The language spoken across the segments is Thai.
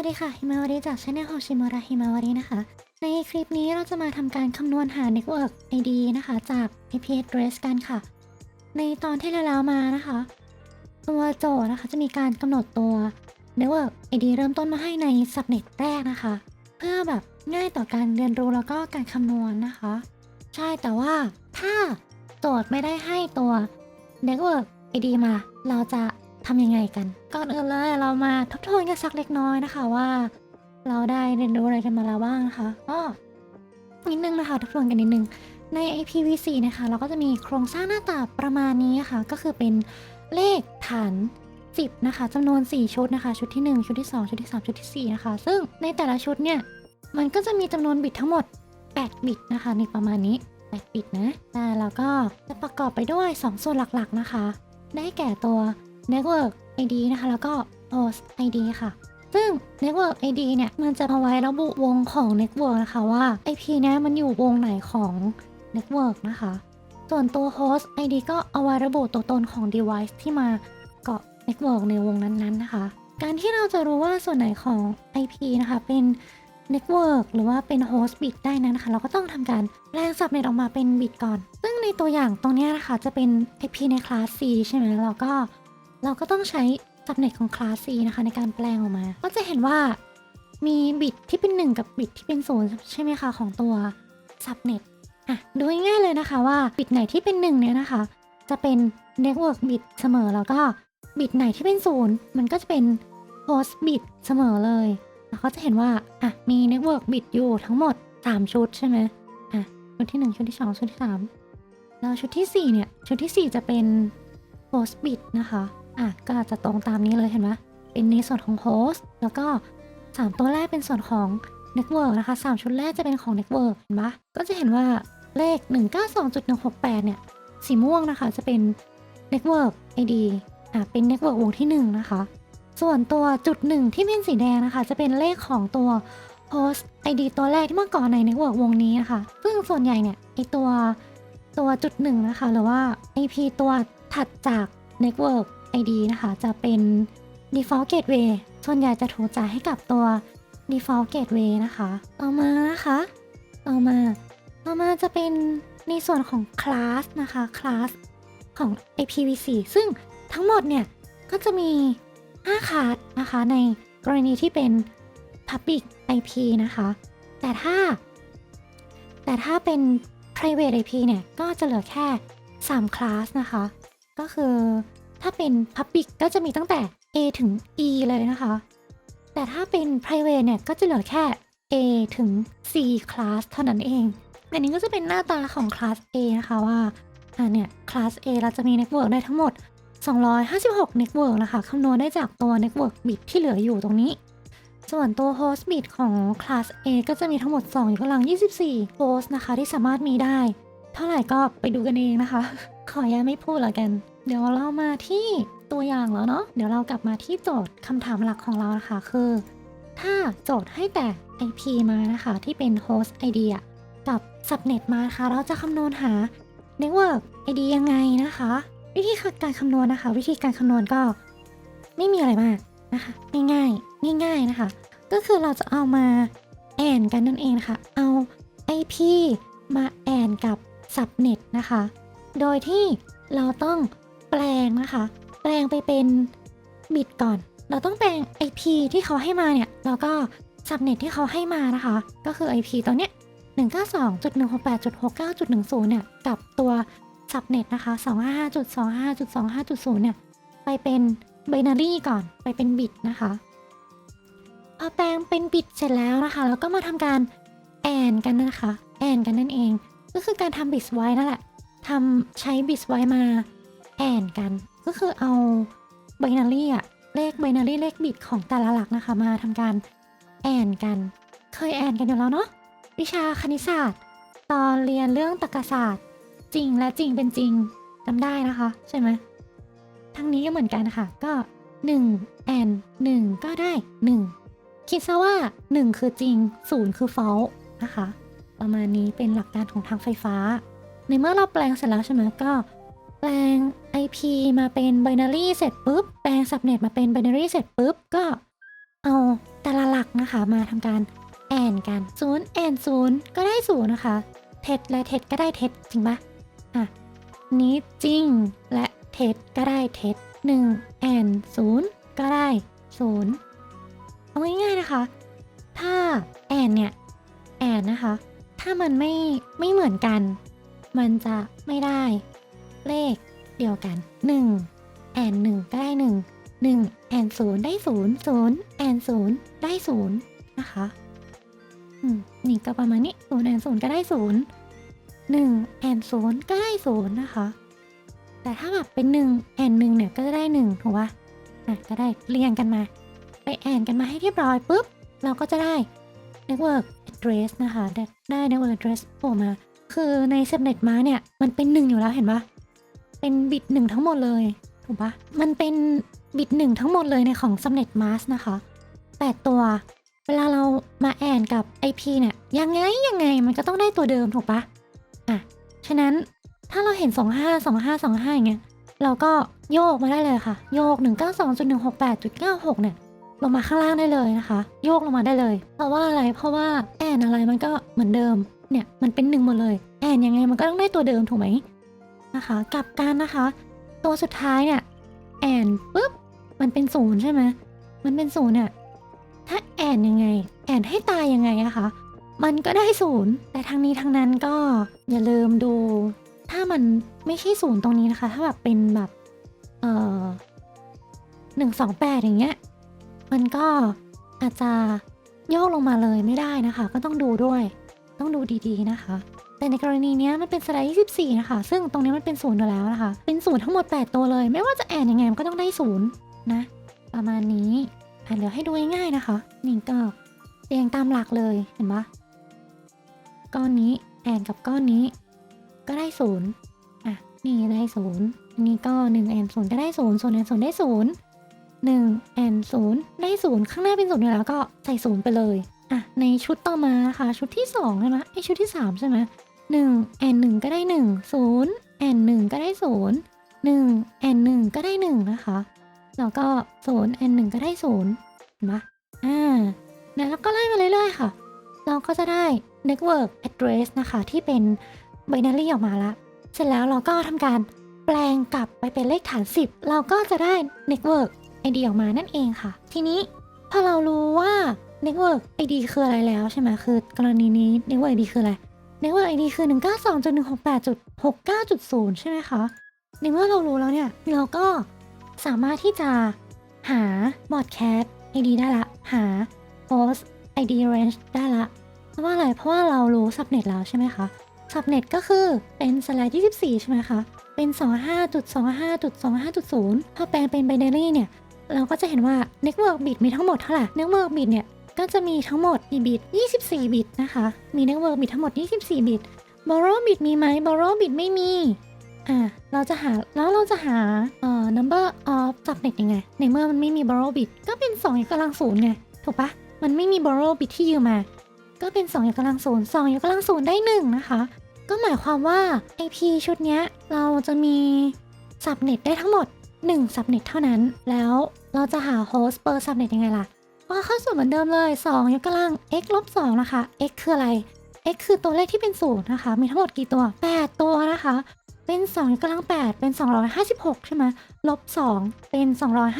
วัสดีค่ะฮิมาวารีจากช anel ของชิมราฮิมาวารีนะคะ ในคลิปนี้เราจะมาทำการคำนวณหา Network ID นะคะ จาก IP address กันค่ะ ในตอนที่แล้วมานะคะ ตัวโจทย์นะคะจะมีการกำหนดตัว Network ID เริ่มต้นมาให้ใน subnet แรกนะคะ เพื่อแบบง่ายต่อการเรียนรู้แล้วก็การคำนวณนะคะ ใช่แต่ว่าถ้าโจทย์ไม่ได้ให้ตัว Network ID มา เราจะ ทำยังไงกัน ก่อนอื่นเลยเรามาทบทวนกันสักเล็กน้อยนะคะว่า เราได้เรียนรู้อะไรกันมาแล้วบ้างนะคะก็นิดนึงนะคะทบทวนกันนิดนึงใน IPv4 นะคะ เราก็จะมีโครงสร้างหน้าตาประมาณนี้ค่ะ ก็คือเป็นเลขฐาน 10 นะคะจำนวน 4 ชุดนะคะ ชุดที่ 1 ชุดที่ 2 ชุดที่ 3 ชุดทีสี่4 นะคะ ซึ่งในแต่ละชุดเนี่ย มันก็จะมีจำนวนบิตทั้งหมด 8 บิตนะคะในประมาณนี้ 8 บิตนะแต่เราก็จะประกอบไปด้วย 2 ส่วนหลักๆนะคะ ได้แก่ตัว Network ID นะคะ แล้วก็ Host ID ค่ะ ซึ่ง Network ID เนี่ยมันจะเอาไว้ระบุวงของ Network นะคะว่า IP เนี้ยมันอยู่วงไหนของ Network นะคะ ส่วนตัว Host ID ก็เอาไว้ระบุตัวตนของ Device ที่มาเกาะ Network ในวงนั้นๆนะคะ การที่เราจะรู้ว่าส่วนไหนของ IP นะคะเป็น Network หรือว่าเป็น Host bit ได้นั้นนะคะ เราก็ต้องทำการแปลง subnet ออกมาเป็นบิตก่อน ซึ่งในตัวอย่างตรงนี้นะคะจะเป็น IP ในคลาส C ใช่ไหมเราก็ เราก็ต้องใช้ subnet ของคลาส C นะคะในการแปลงออกมา ก็จะเห็นว่ามีบิตที่เป็น 1 กับบิตที่เป็น0ใช่ไหมคะของตัว subnet อะดูง่ายๆเลยนะคะว่าบิตไหนที่เป็น1เนี่ยนะคะ จะเป็น network bit เสมอแล้วก็บิตไหนที่เป็น0มันก็จะเป็น host bit เสมอเลยแล้วก็จะเห็นว่าอะมี network bit อยู่ทั้งหมด 3 ชุดใช่ไหมอะชุดที่ 1 ชุดที่ 2 ชุดที่ 3 แล้วชุดทีสี่4 เนี่ย ชุดทีสี่4 จะเป็น host bit นะคะ อะก็จะตรงตามนี้เลยเห็นไหมเป็นในส่วนของ host แล้วก็ 3 ตัวแรกเป็นส่วนของ network นะคะ 3 ชุดแรกจะเป็นของ network เห็นปะก็จะเห็นว่าเลข 192.168 เนี่ย สีม่วงนะคะจะเป็น network ID อะเป็น network วงที่ 1 นะคะ ส่วนตัวจุดหนึ่งที่เป็นสีแดงนะคะ จะเป็นเลขของตัว host ID ตัวแรกที่มาก่อนใน network วงนี้นะคะ ซึ่งส่วนใหญ่เนี่ยไอตัวตัวจุดหนึ่งนะคะ หรือว่า IP ตัวถัดจาก network ID นะคะ จะเป็น default gateway ส่วนใหญ่จะถูกจ่ายให้กับตัว default gateway นะคะ ต่อมานะคะ ต่อมา ต่อมาจะเป็นในส่วนของ class นะคะ class ของ IPv4 ซึ่งทั้งหมดเนี่ย ก็จะมี 5 คลาสนะคะ ในกรณีที่เป็น Public IP นะคะ แต่ถ้า แต่ถ้าเป็น private IP เนี่ย ก็จะเหลือแค่ 3 คลาสนะคะ ก็คือ ถ้าเป็น Public ก็จะมีตั้งแต่ A ถึง E เลยนะคะ แต่ถ้าเป็น private เนี่ยก็จะเหลือแค่ A ถึง C คลาสเท่านั้นเอง อันนี้ก็จะเป็นหน้าตาของคลาส A นะคะว่าอ่าเนี่ยคลาส A เราจะมี Network ได้ทั้งหมด 256 Network นะคะคำนวณได้จากตัว Network bit ที่เหลืออยู่ตรงนี้ ส่วนตัว Host bit ของ Class A ก็จะมีทั้งหมด 2 อยู่กำลัง 24 Host นะคะที่สามารถมีได้ เท่าไหร่ก็ไปดูกันเองนะคะ ขออนุญาไม่พูดแล้วกันเดี๋ยวเรามาที่ตัวอย่างแล้วเนาะ เดี๋ยวเรากลับมาที่โจทย์คำถามหลักของเรานะคะ คือ ถ้าโจทย์ให้แต่ IP มานะคะ ที่เป็น Host ID อะกับ Subnet มานะคะ เราจะคำนวณหา Network ID ยังไงนะคะ วิธีการคำนวณนะคะ วิธีการคำนวณก็ไม่มีอะไรมากนะคะ ง่ายๆง่าย ๆนะคะ ก็คือเราจะเอามาแอนกันนั่นเองนะคะเอา IP มาแอนกับ subnet นะคะ โดยที่เราต้อง แปลงนะคะ แปลงไปเป็นบิตก่อน เราต้องแปลง IP ที่เขาให้มาเนี่ยแล้วก็ subnet ที่เขาให้มานะคะ ก็คือ IP ตัวเนี้ย192.168.69.10 เนี่ย กับตัว subnet นะคะ 255.25.25.0 เนี่ย ไปเป็น binary ก่อน ไปเป็นบิตนะคะพอแปลงเป็นบิตเสร็จแล้วนะคะ แล้วก็มาทำการแอนกันนะคะ แอนกันนั่นเอง ก็คือการทำบิตไว้นั่นแหละทำใช้บิตไว้มา แอนกันก็คือเอา binary อะเลข binary เลขบิตของแต่ละหลักนะคะมาทำการแอนกัน เคยแอนกันอยู่แล้วเนาะวิชาคณิตศาสตร์ ตอนเรียนเรื่องตรรกศาสตร์ จริงและจริงเป็นจริงจำได้นะคะ ใช่ไหมทั้งนี้ก็เหมือนกันค่ะ ก็1แอน1ก็ได้ 1 คิดซะว่า 1 คือจริง 0 คือ false นะคะ ประมาณนี้เป็นหลักการของทางไฟฟ้า ในเมื่อเราแปลงเสร็จแล้วใช่ไหมก็ แปลง IP มาเป็น binary เสร็จปุ๊บ แปลง subnet มาเป็น binary เสร็จปุ๊บ ก็เอาแต่ละหลักนะคะมาทำการแอนกันศูนย์แอนศูนย์ก็ได้ศูนะคะ เท็จและเท็จก็ได้เท็จจริงปะอะนี้จริงและเท็จก็ได้เท็จหนึ่งแอนศูนย์ก็ได้ศูนย์เอาง่ายๆนะคะ ถ้าแอนเนี่ยแอนนะคะ ถ้ามันไม่ไม่เหมือนกัน มันจะไม่ได้ เลขเดียวกัน 1 แอนหนึ่งก็ได้ 1 1แอนศูนย์ได้ศูนย์ศูนย์แอนศูนย์ได้ศูนย์นะคะอืมนี่ก็ประมาณนี้ศูนย์แอนศูนย์ก็ได้ศูนย์หนึ่งแอนศูนย์ก็ได้ศูนย์นะคะ แต่ถ้าแบบเป็นหนึ่งแอนหนึ่งเนี่ยก็จะได้หนึ่งถูกปะอะก็ได้เรียงกันมา ไปแอนกันมาให้เรียบร้อยปุ๊บ เราก็จะได้ network address นะคะ ได้ network address โผล่มา คือใน subnet mask เนี่ย มันเป็นหนึ่งอยู่แล้วเห็นปะ เป็นบิตหนึ่งทั้งหมดเลย ถูกปะมันเป็นบิตหนึ่งทั้งหมดเลยในของ subnet mask นะคะแปดตัว เวลาเรามาแอนกับ IP เนี่ย ยังไง ยังไงมันก็ต้องได้ตัวเดิมถูกปะอะ ฉะนั้นถ้าเราเห็น 25 25 25อย่างเงี้ยเราก็โยกมาได้เลยค่ะ โยก 192.168.96 เนี่ย ลงมาข้างล่างได้เลยนะคะ โยกลงมาได้เลย เพราะว่าอะไร เพราะว่าแอนอะไรมันก็เหมือนเดิม เนี่ย มันเป็นหนึ่งหมดเลย แอนยังไงมันก็ต้องได้ตัวเดิมถูกไหม นะคะ กลับกันนะคะ ตัวสุดท้ายเนี่ยแอนปุ๊บมันเป็นศูนย์ใช่ไหมมันเป็นศูนย์เนี่ยถ้าแอนยังไง แอนให้ตายยังไงอะคะ มันก็ได้ศูนย์แต่ทางนี้ทางนั้นก็อย่าลืมดู ถ้ามันไม่ใช่ศูนย์ตรงนี้นะคะ ถ้าแบบเป็นแบบเอ่อหนึ่งสองแปดอย่างเงี้ย มันก็อาจจะโยกลงมาเลยไม่ได้นะคะ ก็ต้องดูด้วย ต้องดูดีๆนะคะ แต่ในกรณีนี้มันเป็นสไลด์24 นะคะ ซึ่งตรงนี้มันเป็นศูนย์อยู่แล้วนะคะ เป็นศูนย์ทั้งหมด 8 ตัวเลย ไม่ว่าจะแอนยังไงมันก็ต้องได้ศูนย์นะ ประมาณนี้อะเดี๋ยวให้ดูง่ายๆนะคะ นี่ก็เรียงตามหลักเลย เห็นปะก้อนนี้แอนกับก้อนนี้ ก็ได้ศูนย์อะ นี่ได้ศูนย์นนี้ก็หนึ่งแอนศูนย์ก็ได้ศูนย์ศูนย์แอนศูนย์ได้ศูนย์หนึ่งแอนศูนย์ได้ศูนย์ข้างหน้าเป็นศูนย์อยู่แล้วก็ใส่ศูนย์ไปเลย อะ ในชุดต่อมานะคะ ชุดที่สองใช่ไหมไอชุดที่สามใช่ไหม หนึ่งแอนหนึ่งก็ได้หนึ่งศูนย์แอนหนึ่งก็ได้ศูนย์หนึ่งแอนหนึ่งก็ได้หนึ่งนะคะ แล้วก็ศูนย์แอนหนึ่งก็ได้ศูนย์เห็นปะอ่าแล้วก็ไล่มาเรื่อยๆ ค่ะ เราก็จะได้ network address นะคะ ที่เป็น binary ออกมาล้วเสร็จแล้วเราก็ทำการแปลงกลับไปเป็นเลขฐาน 10 เราก็จะได้ network ID ออกมานั่นเองค่ะ ทีนี้พอเรารู้ว่า network ID คืออะไรแล้วใช่ไหมคือกรณีนี้ network ID คืออะไร network ID คือ 192.168.69.0 ใช่ไหมคะ ในเมื่อเรารู้แล้วเนี่ย เราก็สามารถที่จะหา broadcast ID ได้ละ หา host ID range ได้ละ เพราะว่าอะไร เพราะว่าเรารู้ subnet แล้วใช่ไหมคะ subnet ก็คือเป็น slash 24 ใช่ไหมคะ เป็น 25.25.25.0 พอแปลงเป็น binary เนี่ย เราก็จะเห็นว่า network bit มีทั้งหมดเท่าไหร่ network bit เนี่ย ก็จะมีทั้งหมดกี่บิต 24 บิตนะคะ มี network bit ทั้งหมด 24 บิต borrow bit มีไหม borrow bit ไม่มี อ่า เราจะหา แล้วเราจะหา เอ่อ number of subnet ยังไง ในเมื่อมันไม่มี borrow bit ก็เป็น2ยกกำลังศูนย์ไง ถูกปะ มันไม่มี borrow bit ที่ยืมมา ก็เป็น2ยกกำลังศูนย์2ยกกำลังศูนย์ได้1นะคะ ก็หมายความว่า IP ชุดนี้เราจะมี subnet ได้ทั้งหมด1 subnet เท่านั้น แล้วเราจะหา host per subnet ยังไงล่ะ ก็เข้าสู่เหมือนเดิมเลย 2 ยกกำลัง x ลบ2นะคะ x คืออะไร x คือตัวเลขที่เป็นศูนย์นะคะ มีทั้งหมดกี่ตัว 8 ตัวนะคะ เป็น 2 ยกกำลัง 8 เป็น 256 ใช่ไหมลบ 2 เป็น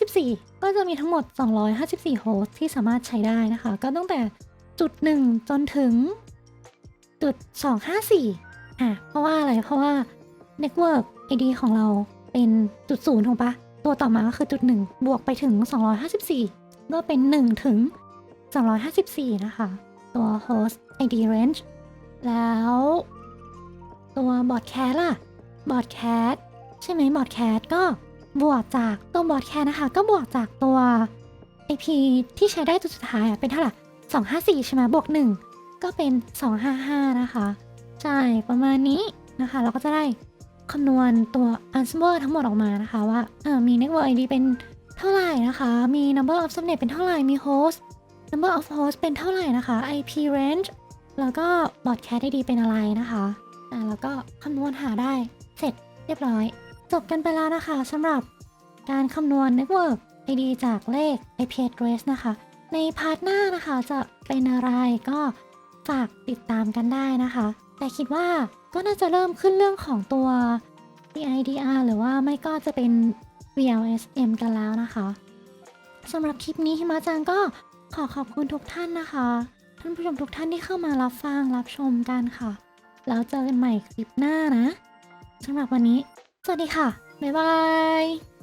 254 ก็จะมีทั้งหมด 254 โฮสต์ที่สามารถใช้ได้นะคะ ก็ตั้งแต่จุด 1 จนถึง จุด 254 อะ เพราะว่าอะไร เพราะว่า Network ID ของเราเป็นจุดศูนย์ถูกปะตัวต่อมาก็คือจุด 1 บวกไปถึง 254 ก็เป็น 1 ถึง 254 นะคะ ตัว host ID range แล้วตัวบอร์ดแคสล่ะบอร์ดแคสใช่ไหมบอร์ดแคสก็บวกจากตัวบอร์ดแคสนะคะ ก็บวกจากตัว IP ที่ใช้ได้ตัวสุดท้ายอะเป็นเท่าไหร่254 ใช่ไหมบวก 1 ก็เป็น 255 นะคะ ใช่ ประมาณนี้นะคะ เราก็จะได้คำนวณตัว answer ทั้งหมดออกมานะคะ ว่าเออมี network ID เป็น เท่าไหร่นะคะ มี number of subnet เป็นเท่าไหร่ มี host number of host เป็นเท่าไหร่นะคะ IP range แล้วก็ broadcast ID เป็นอะไรนะคะอ่าแล้วก็คำนวณหาได้เสร็จเรียบร้อย จบกันไปแล้วนะคะสำหรับการคำนวณ network ID จากเลข IP address นะคะ ในพาร์ทหน้านะคะจะเป็นอะไรก็ฝากติดตามกันได้นะคะ แต่คิดว่าก็น่าจะเริ่มขึ้นเรื่องของตัว DIDR หรือว่าไม่ก็จะเป็น VLSM กันแล้วนะคะสำหรับคลิปนี้ฮิมาจังก็ขอขอบคุณทุกท่านนะคะ ท่านผู้ชมทุกท่านที่เข้ามารับฟังรับชมกันค่ะแล้วเจอกันใหม่คลิปหน้านะสำหรับวันนี้ สวัสดีค่ะ บ๊ายบาย